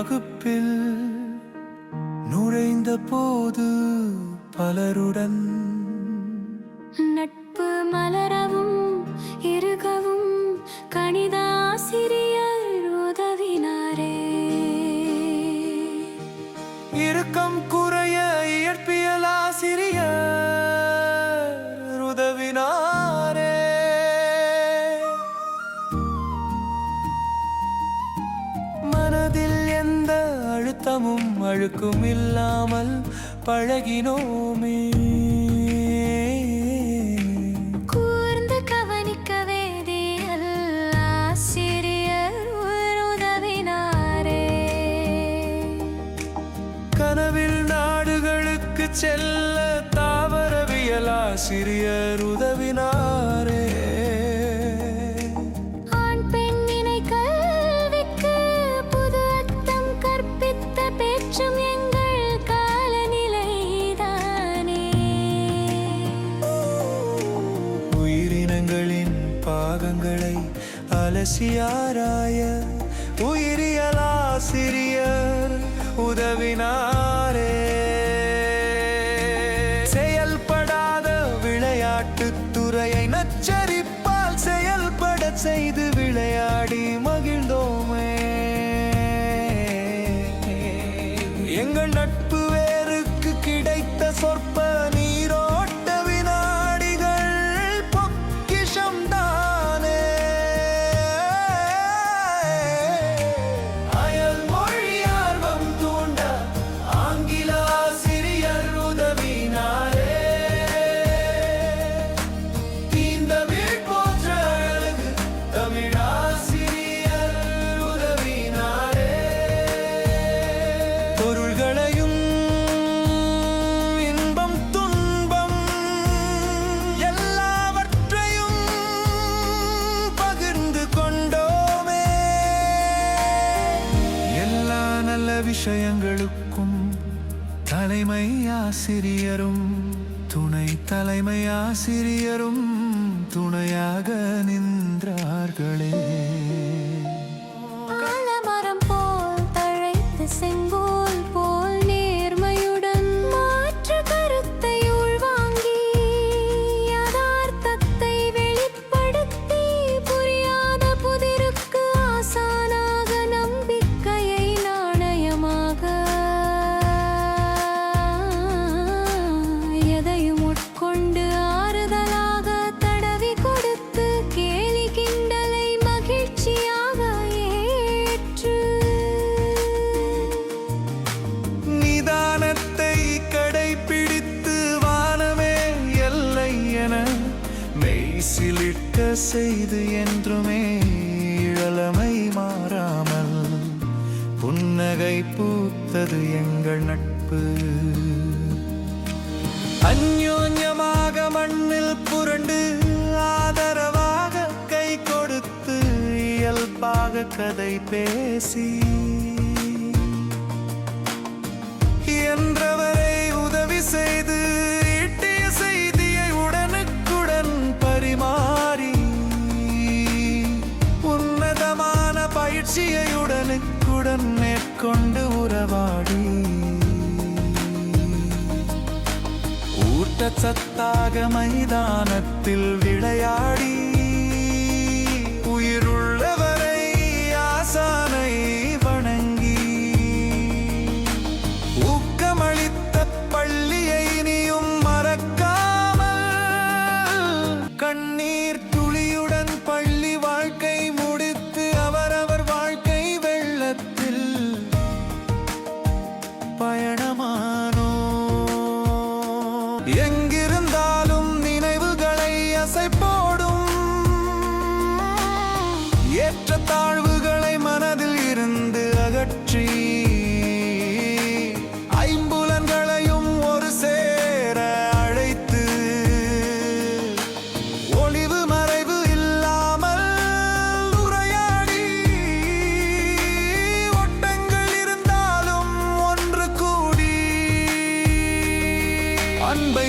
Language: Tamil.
வகுப்பில் நுழைந்த போது பலருடன் நட்பு மலரவும் இருகவும் கணிதாசிரியர் உதவினாரே. இறுக்கம் குறைய இயற்பியல் ஆசிரியர் எந்த அழுத்தமும் அழுக்கும் இல்லாமல் பழகினோமே. கூர்ந்து கவனிக்க வேதியல் ஆசிரியர் உதவினாரே. கனவில் நாடுகளுக்கு செல்ல தாவரவியல் ஆசிரியர் உதவினாரே. கண்களை அலசியாராய உயிரியலாசிரியர் உதவினாரே. செயல்படாத விளையாட்டு துறையை நச்சரிப்பால் செயல்பட செய்து விளையாடி மகிழ்ந்தோமே. எங்கள் நட்பு விஷயங்களுக்கும் தலைமை ஆசிரியரும் துணை தலைமை ஆசிரியரும் துணையாக நின்றார்களே. செய்து என்றுமே இழமை மாறாமல் புன்னகை பூத்தது எங்கள் நட்பு. அந்யோன்யமாக மண்ணில் புரண்டு ஆதரவாக கை கொடுத்து இயல்பாக கதை பேசி உடனுக்குடன் மேற்கொண்டு உறவாடி. ஊட்டச்சத்தாக மைதானத்தில் ஏற்ற தாழ்வுகளை மனதில் இருந்து அகற்றி ஐம்புலன்களையும் ஒரு சேர அழைத்து ஒளிவு மறைவு இல்லாமல் உரையாடி ஒட்டங்கள் இருந்தாலும் ஒன்று கூடி அன்பை